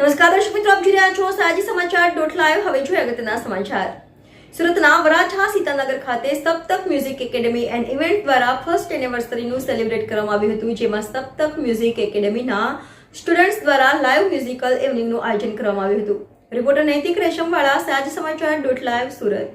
નમસ્કાર દર્શક મિત્રો, આપ જોઈ રહ્યા છો સાજી સમાચાર. ડોટ લાઈવ હવે જોઈએ અગત્યના સમાચાર. સુરતના વરાછા સીતાનગર ખાતે Saptak music academy and event દ્વારા ફર્સ્ટ એનિવર્સરીનું સેલિબ્રેટ કરવામાં આવ્યું હતું, જેમાં સપ્તક મ્યુઝિક એકેડેમીના સ્ટુડન્ટ્સ દ્વારા લાઈવ મ્યુઝિકલ ઇવનિંગનું આયોજન કરવામાં આવ્યું હતું. રિપોર્ટર નૈતિક રેશમવાળા, સાજી સમાચાર dot live Surat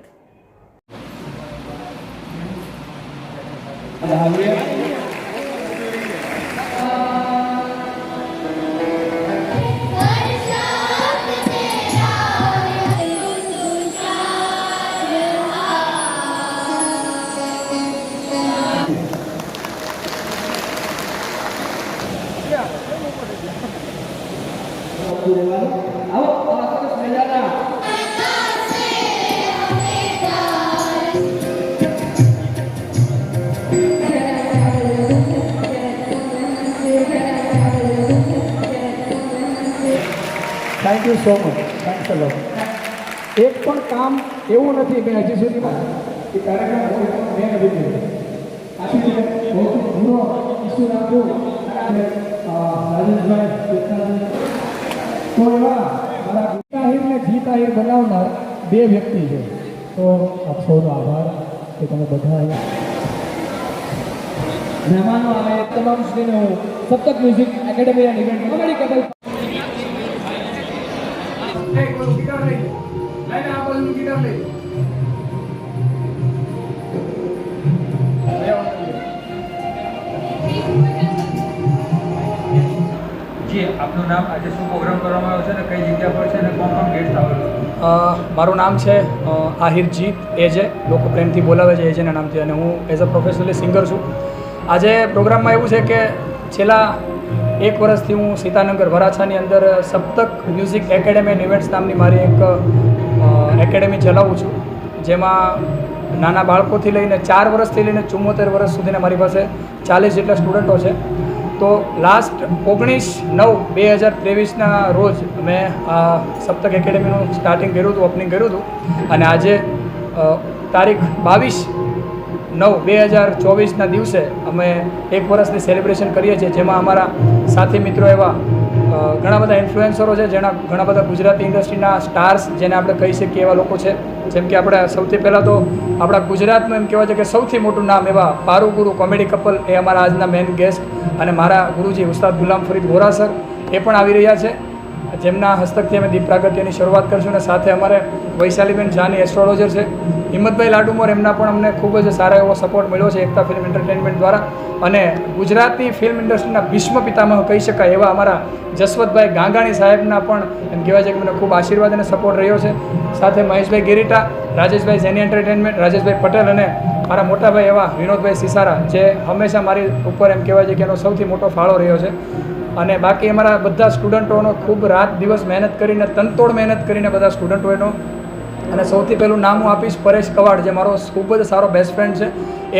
thank you so much thanks a lot એક પણ કામ એવું નથી મેં હજી સુધીમાં કે કાર્યક્રમ મેં નથી કર્યો. આથી મેં બહુ જૂનો ઇસ્યુ રાખ્યો અને અ, તો એવા મારા ગીતાહીર ને જીતાહીર બનાવનાર બે વ્યક્તિ છે તો આપ સૌનો આભાર કે તમે બધા મહેમાનો આવે તમામ શ્રીને હું સતત music academy and event comedy couple Hey, આ guitar ગીટાર Lei આપનું નામ? આજે શું પ્રોગ્રામ કરવામાં આવ્યો છે અને કઈ જગ્યા પર છે અને કોણ કોણ ગેસ્ટ આવેલો મારું નામ છે આહિરજીત એજે. લોકો પ્રેમથી બોલાવે છે એજેના નામથી અને હું એઝ અ પ્રોફેશનલી સિંગર છું. આજે પ્રોગ્રામમાં એવું છે કે છેલ્લા એક વર્ષથી હું સીતાનગર વરાછાની અંદર Saptak music academy and events નામની મારી એક એકેડેમી ચલાવું છું. જેમાં નાના બાળકોથી લઈને ચાર વર્ષથી લઈને ચુમ્મોતેર વર્ષ સુધીના મારી પાસે ચાલીસ જેટલા સ્ટુડન્ટો છે. તો લાસ્ટ ઓગણીસ નવ બે હજાર ત્રેવીસના રોજ મેં આ સપ્તક એકેડેમીનું સ્ટાર્ટિંગ કર્યું હતું ઓપનિંગ કર્યું હતું. અને આજે તારીખ બાવીસ નવ બે હજાર ચોવીસના દિવસે અમે એક વર્ષની સેલિબ્રેશન કરીએ છીએ, જેમાં અમારા સાથી મિત્રો એવા ઘણા બધા ઇન્ફ્લુએન્સરો છે જેના ઘણા બધા ગુજરાતી ઇન્ડસ્ટ્રીના સ્ટાર્સ જેને આપણે કહી શકીએ એવા લોકો છે. જેમ કે આપણે સૌથી પહેલાં તો આપણા ગુજરાતનું એમ કહેવાય છે કે સૌથી મોટું નામ એવા પારુ ગુરુ કોમેડી કપલ એ અમારા આજના મેન ગેસ્ટ અને મારા ગુરુજી ઉસ્તાદ ગુલામ ફરીદ વોરા સર એ પણ આવી રહ્યા છે. જેમના હસ્તકથી અમે દીપ પ્રાગટ્યની શરૂઆત કરશું અને સાથે અમારે વૈશાલીબેન જાની એસ્ટ્રોલોજર છે. હિંમતભાઈ લાડુમોર એમના પણ અમને ખૂબ જ સારો એવો સપોર્ટ મળ્યો છે એકતા ફિલ્મ એન્ટરટેનમેન્ટ દ્વારા. અને ગુજરાતી ફિલ્મ ઇન્ડસ્ટ્રીના ભીષ્મ પિતામાં કહી શકાય એવા અમારા જસવંતભાઈ ગાંગાણી સાહેબના પણ એમ કહેવાય છે કે મને ખૂબ આશીર્વાદ અને સપોર્ટ રહ્યો છે. સાથે મહેશભાઈ ગિરીટા, રાજેશભાઈ જેની એન્ટરટેનમેન્ટ રાજેશભાઈ પટેલ અને મારા મોટાભાઈ એવા વિનોદભાઈ સિસારા, જે હંમેશા મારી ઉપર એમ કહેવાય છે કે એનો સૌથી મોટો ફાળો રહ્યો છે. અને બાકી અમારા બધા સ્ટુડન્ટોનો ખૂબ રાત દિવસ મહેનત કરીને, તનતોડ મહેનત કરીને બધા સ્ટુડન્ટો અને સૌથી પહેલું નામ હું આપીશ પરેશ કવાડ, જે મારો ખૂબ જ સારો બેસ્ટ ફ્રેન્ડ છે.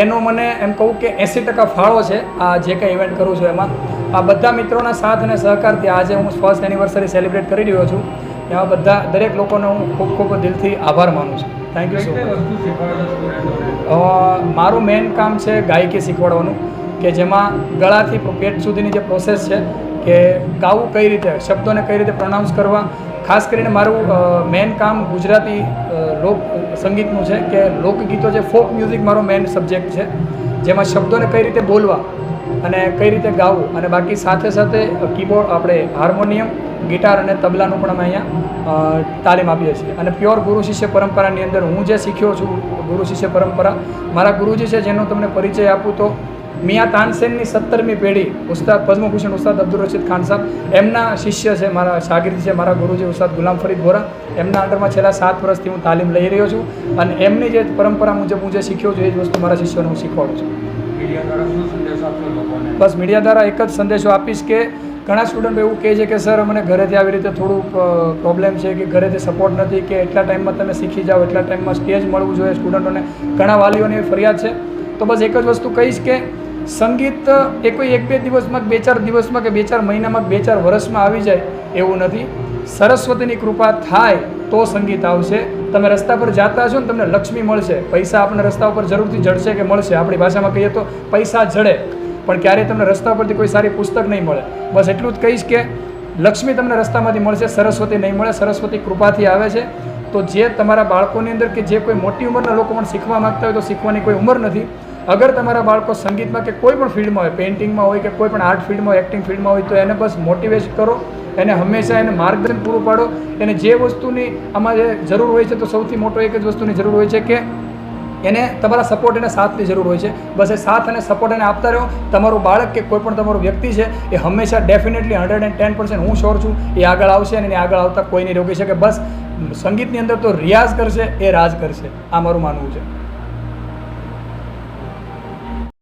એનો મને એમ કહું કે એંસી ટકા ફાળો છે આ જે કંઈ ઇવેન્ટ કરું છું એમાં. આ બધા મિત્રોના સાથ અને સહકારથી આજે હું ફર્સ્ટ એનિવર્સરી સેલિબ્રેટ કરી રહ્યો છું. એમાં બધા દરેક લોકોનો હું ખૂબ ખૂબ દિલથી આભાર માનું છું. થેન્ક યુ સો મચ મારું મેઇન કામ છે ગાયકી શીખવાડવાનું કે જેમાં ગળાથી પેટ સુધીની જે પ્રોસેસ છે કે ગાવું કઈ રીતે શબ્દોને કઈ રીતે પ્રોનાઉન્સ કરવા ખાસ કરીને મારું મેઇન કામ ગુજરાતી લોક, સંગીતનું છે કે લોકગીતો જે ફોક મ્યુઝિક મારો મેઇન સબ્જેક્ટ છે. જેમાં શબ્દોને કઈ રીતે બોલવા અને કઈ રીતે ગાવું અને બાકી સાથે સાથે કીબોર્ડ આપણે હાર્મોનિયમ, ગિટાર અને તબલાનું પણ અમે અહીંયા તાલીમ આપીએ છીએ. અને પ્યોર ગુરુ શિષ્ય પરંપરાની અંદર હું જે શીખ્યો છું, ગુરુ શિષ્ય પરંપરા, મારા ગુરુજી છે જેનો તમને પરિચય આપું તો મિયા તાનસેનની સત્તરમી પેઢી ઉસ્તાદ પદ્મભૂષણ ઉસ્તાદ અબ્દુલ રશીદ ખાન સાહેબ એમના શિષ્ય છે મારા શાગીર્દ છે મારા ગુરુજી ઉસ્તાદ ગુલામ ફરીદ વોરા એમના અંડરમાં છેલ્લા સાત વર્ષથી હું તાલીમ લઈ રહ્યો છું અને એમની જે પરંપરા મુજબ હું જે શીખ્યો છું એ જ વસ્તુ મારા શિષ્યોને હું શીખવાડું છું. બસ મીડિયા દ્વારા એક જ સંદેશો આપીશ કે ઘણા સ્ટુડન્ટ એવું કહે છે કે સર મને ઘરેથી આવી રીતે થોડું પ્રોબ્લેમ છે કે ઘરેથી સપોર્ટ નથી કે એટલા ટાઈમમાં તમે શીખી જાઓ એટલા ટાઈમમાં સ્ટેજ મળવું જોઈએ સ્ટુડન્ટોને. ઘણા વાલીઓની ફરિયાદ છે. તો બસ એક જ વસ્તુ કહીશ કે સંગીત એ કોઈ એક બે દિવસમાં બે ચાર દિવસમાં કે બે ચાર મહિનામાં બે ચાર વર્ષમાં આવી જાય એવું નથી. સરસ્વતીની કૃપા થાય તો સંગીત આવશે. તમે રસ્તા પર જાતા છો ને તમને લક્ષ્મી મળશે. પૈસા આપણને રસ્તા ઉપર જરૂરથી જડશે કે મળશે. આપણી ભાષામાં કહીએ તો પૈસા જડે. પણ ક્યારેય તમને રસ્તા પરથી કોઈ સારી પુસ્તક નહીં મળે. બસ એટલું જ કહીશ કે લક્ષ્મી તમને રસ્તામાંથી મળશે, સરસ્વતી નહીં મળે. સરસ્વતી કૃપાથી આવે છે. તો જે તમારા બાળકોની અંદર કે જે કોઈ મોટી ઉંમરના લોકો પણ શીખવા માગતા હોય તો શીખવાની કોઈ ઉંમર નથી. અગર તમારા બાળકો સંગીતમાં કે કોઈ પણ ફિલ્ડમાં હોય, પેઇન્ટિંગમાં હોય કે કોઈ પણ આર્ટ ફિલ્ડમાં, એક્ટિંગ ફિલ્ડમાં હોય, તો એને બસ મોટિવેટ કરો. એને હંમેશા એને માર્ગદર્શન પૂરું પાડો. એને જે વસ્તુની આમાં જે જરૂર હોય છે, તો સૌથી મોટો એક જ વસ્તુની જરૂર હોય છે કે એને તમારા સપોર્ટ અને સાથની જરૂર હોય છે. બસ એ સાથ અને સપોર્ટ એને આપતા રહો. તમારું બાળક કે કોઈ પણ તમારો વ્યક્તિ છે, એ હંમેશા definitely hundred and ten percent હું શ્યોર છું, એ આગળ આવશે અને એને આગળ આવતા કોઈ નહીં રોકી શકે. બસ સંગીતની અંદર તો રિયાઝ કરશે, એ રાજ કરશે. આ મારું માનવું છે.